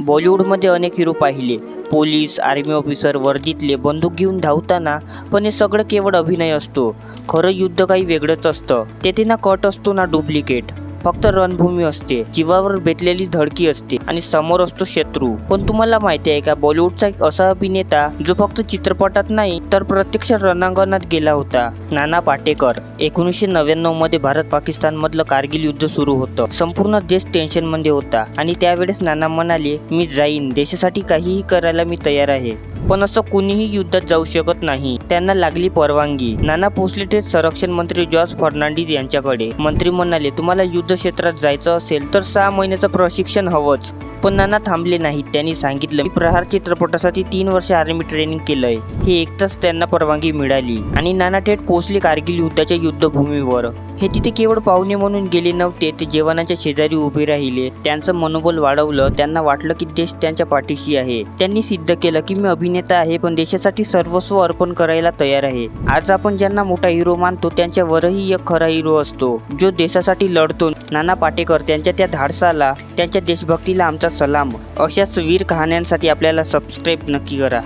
बॉलिवूडमध्ये अनेक हिरो पाहिले. पोलीस आर्मी ऑफिसर वर्दीतले बंदूक घेऊन धावताना पण हे सगळं केवळ अभिनय असतो. खरं युद्ध काही वेगळंच असतं. तेथे ना कट असतो ना डुप्लिकेट. फक्त रणभूमी असते. जीवावर बेतलेली धडकी असते आणि समोर असतो शत्रू. पण तुम्हाला माहिती आहे का बॉलिवूडचा एक असा अभिनेता जो फक्त चित्रपटात नाही तर प्रत्यक्ष रणांगणात गेला होता? नाना पाटेकर. एकोणीसशे नव्याण्णवमध्ये भारत पाकिस्तान मधलं कारगिल युद्ध सुरू होतं. संपूर्ण देश टेन्शनमध्ये होता. आणि त्यावेळेस नाना म्हणाले मी जाईन. देशासाठी काहीही करायला मी तयार आहे. पण असं कुणीही युद्धात जाऊ शकत नाही. त्यांना लागली परवानगी. नाना पोचले ते संरक्षण मंत्री जॉर्ज फर्नांडिस यांच्याकडे. मंत्री म्हणाले तुम्हाला युद्ध क्षेत्रात जायचं असेल तर सहा महिन्याचं प्रशिक्षण हवंच. पण नाना थांबले नाहीत. त्यांनी सांगितलं मी प्रहार चित्रपटासाठी तीन वर्ष आर्मी ट्रेनिंग केलंय. हे एकताच त्यांना परवानगी मिळाली. आणि नाना थेट पोहोचले कारगिल युद्धाच्या युद्धभूमीवर. हे तिथे केवळ पाहुणे म्हणून गेले नव्हते ते जेवणाच्या शेजारी उभे राहिले. त्यांचं मनोबल वाढवलं त्यांना वाटलं की देश त्यांच्या पाठीशी आहे. त्यांनी सिद्ध केलं की मी अभिनेता आहे पण देशासाठी सर्वस्व अर्पण करायला तयार आहे. आज आपण ज्यांना मोठा हिरो मानतो त्यांच्यावरही एक खरा हिरो असतो. जो देशासाठी लढतो नाना पाटेकर त्यांच्या त्या धाडसाला त्यांच्या देशभक्तीला आमचा सलाम. अशाच वीर कहाण्यांसाठी आपल्याला सबस्क्राईब नक्की करा.